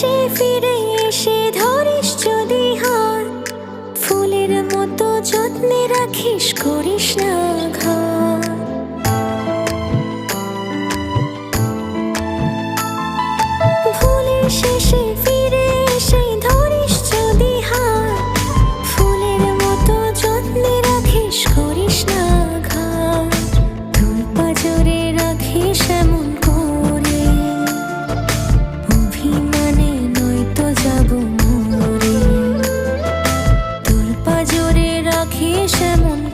শেষে ফিরে এসে ধরিস যদি হাত। ফুলের মতো যত্নে রাখিস করিস না। c'è mondo